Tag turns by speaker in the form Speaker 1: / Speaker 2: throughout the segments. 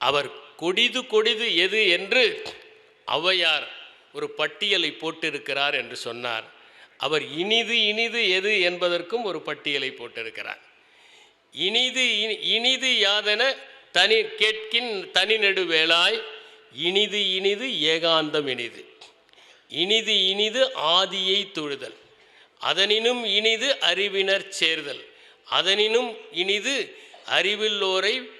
Speaker 1: அவர் கொடிது கொடிது எது என்று ஔவையார் ஒரு பட்டியலை போட்டிருக்கிறார் என்று சொன்னார். அவர் இனிது இனிது எது என்பதற்கும் ஒரு பட்டியலை போட்டிருக்கிறார். இனிது இனி- இனிது யாதென தனி கேட்கின் தனி நெடுவேளாய் இனிது இனிது ஏகாந்தம் இனிது. இனிது இனிது ஆதியை தொழுதல் அதனினும் இனிது அறிவினர் சேர்தல் அதனினும் இனிது அறிவில்லோரை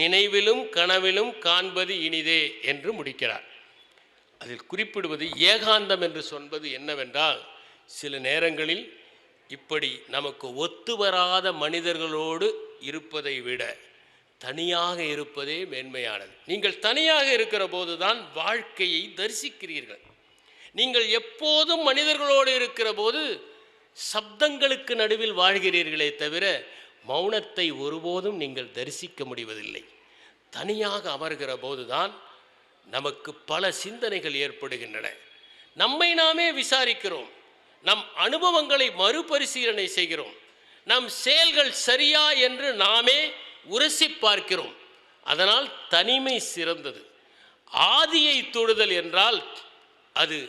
Speaker 1: நினைவிலும் கனவிலும் காண்பது இனிதே என்று முடிக்கிறார். அதில் குறிப்பிடுவது ஏகாந்தம் என்று சொல்வது என்னவென்றால் சில நேரங்களில் இப்படி நமக்கு ஒத்து வராத மனிதர்களோடு இருப்பதை விட தனியாக இருப்பதே மேன்மையானது. நீங்கள் தனியாக இருக்கிற போதுதான் வாழ்க்கையை தரிசிக்கிறீர்கள். நீங்கள் எப்போதும் மனிதர்களோடு இருக்கிற போது சப்தங்களுக்கு நடுவில் வாழ்கிறீர்களே தவிர மௌனத்தை ஒருபோதும் நீங்கள் தரிசிக்க முடிவதில்லை. தனியாக அமர்கிற போதுதான் நமக்கு பல சிந்தனைகள் ஏற்படுகின்றன. நம்மை நாமே விசாரிக்கிறோம். நம் அனுபவங்களை மறுபரிசீலனை செய்கிறோம். நம் செயல்கள் சரியா என்று நாமே உரசி பார்க்கிறோம். அதனால் தனிமை சிறந்தது. ஆதியை தொடுதல் என்றால் அது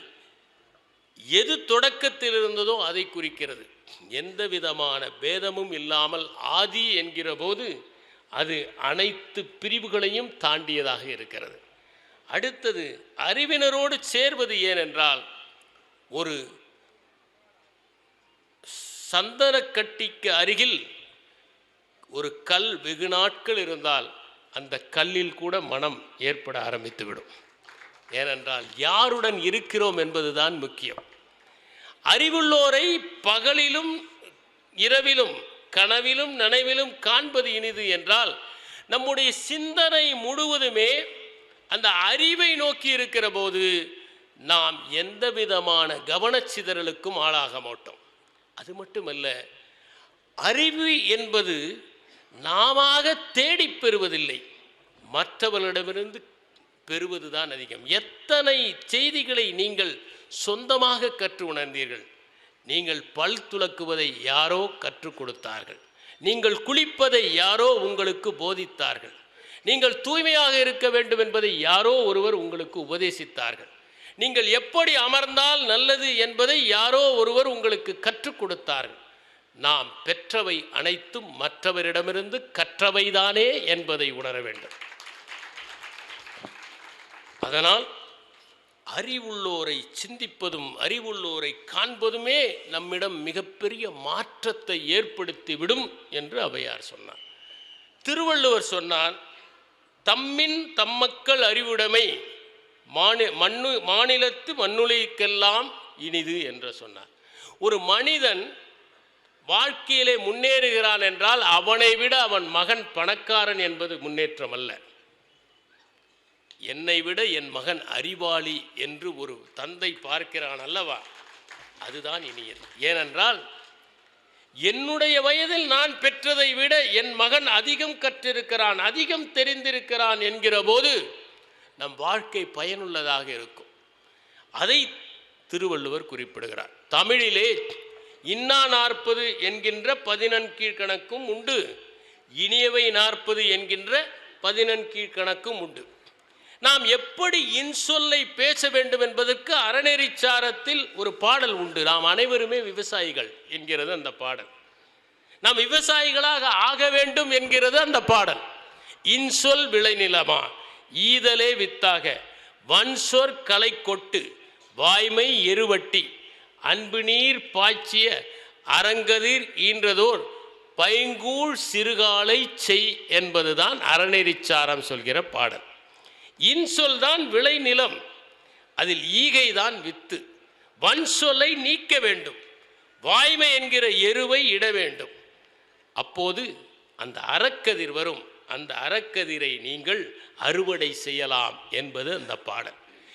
Speaker 1: எது தொடக்கத்தில் இருந்ததோ அதை குறிக்கிறது. எந்த விதமான பேதமும் இல்லாமல் ஆதி என்கிற போது அது அனைத்து பிரிவுகளையும் தாண்டியதாக இருக்கிறது. அடுத்தது அறிவினரோடு சேர்வது ஏனென்றால் ஒரு சந்தனக்கட்டிக்கு அருகில் ஒரு கல் வெகு நாட்கள் இருந்தால் அந்த கல்லில் கூட மனம் ஏற்பட ஆரம்பித்துவிடும். ஏனென்றால் யாருடன் இருக்கிறோம் என்பதுதான் முக்கியம். அறிவுள்ளோரை பகலிலும் இரவிலும் கனவிலும் நனவிலும் காண்பது இனிது என்றால் நம்முடைய சிந்தனை முழுவதுமே அந்த அறிவை நோக்கி இருக்கிற போது நாம் எந்த விதமான கவனச்சிதறலுக்கும் ஆளாக மாட்டோம். அது மட்டுமல்ல அறிவு என்பது நாமாக தேடி பெறுவதில்லை. மற்றவர்களிடமிருந்து பெறுவதுதான் அதிகம். எத்தனை செய்திகளை நீங்கள் சொந்தமாக கற்று உணர்ந்தீர்கள்? நீங்கள் பல் துலக்குவதை யாரோ கற்றுக் கொடுத்தார்கள். நீங்கள் குளிப்பதை யாரோ உங்களுக்கு போதித்தார்கள். நீங்கள் தூய்மையாக இருக்க வேண்டும் என்பதை யாரோ ஒருவர் உங்களுக்கு உபதேசித்தார்கள். நீங்கள் எப்படி அமர்ந்தால் நல்லது என்பதை யாரோ ஒருவர் உங்களுக்கு கற்றுக் கொடுத்தார்கள். நாம் பெற்றவை அனைத்தும் மற்றவரிடமிருந்து கற்றவைதானே என்பதை உணர வேண்டும். அதனால் அறிவுள்ளோரை சிந்திப்பதும் அறிவுள்ளோரை காண்பதுமே நம்மிடம் மிகப்பெரிய மாற்றத்தை ஏற்படுத்திவிடும் என்று அவையார் சொன்னார். திருவள்ளுவர் சொன்னார் தம்மின் தம்மக்கள் அறிவுடைமை மாநில மண்ணு மாநிலத்து மண்ணுலைக்கெல்லாம் இனிது என்று சொன்னார். ஒரு மனிதன் வாழ்க்கையிலே முன்னேறுகிறான் என்றால் அவனை விட அவன் மகன் பணக்காரன் என்பது முன்னேற்றம் அல்ல. என்னை விட என் மகன் அறிவாளி என்று ஒரு தந்தை பார்க்கிறான் அல்லவா? அதுதான் இனியது. ஏனென்றால் என்னுடைய வயதில் நான் பெற்றதை விட என் மகன் அதிகம் கற்றிருக்கிறான் அதிகம் தெரிந்திருக்கிறான் என்கிற போது நம் வாழ்க்கை பயனுள்ளதாக இருக்கும். அதை திருவள்ளுவர் குறிப்பிடுகிறார். தமிழிலே இன்னா நாற்பது என்கின்ற பதினெண் கீழ்கணக்கும் உண்டு இனியவை நாற்பது என்கின்ற பதினெண் கீழ்கணக்கும் உண்டு. நாம் எப்படி இன்சொல்லை பேச வேண்டும் என்பதற்கு அறநெறிச்சாரத்தில் ஒரு பாடல் உண்டு. நாம் அனைவருமே விவசாயிகள் என்கிறது அந்த பாடல். நாம் விவசாயிகளாக ஆக வேண்டும் என்கிறது அந்த பாடல். இன்சொல் விளைநிலமா? ஈதலே வித்தாக. வன்சொற் கலை கொட்டு வாய்மை எருவட்டி. அன்பு நீர் பாய்ச்சிய அரங்கதிர் ஈன்றதோர். பைங்கூழ் சிறுகாலை செய் என்பதுதான் அறநெறிச்சாரம் சொல்கிற பாடல். இன்சொல் தான் விளைநிலம் அதில் ஈகை தான் வித்து. வன்சொல்லை நீக்க வேண்டும் வாய்மை என்கிற எருவை இட வேண்டும். அப்போது அந்த அறக்கதிர் வரும் அந்த அறக்கதிரை நீங்கள் அறுவடை செய்யலாம் என்பது அந்த பாடல்.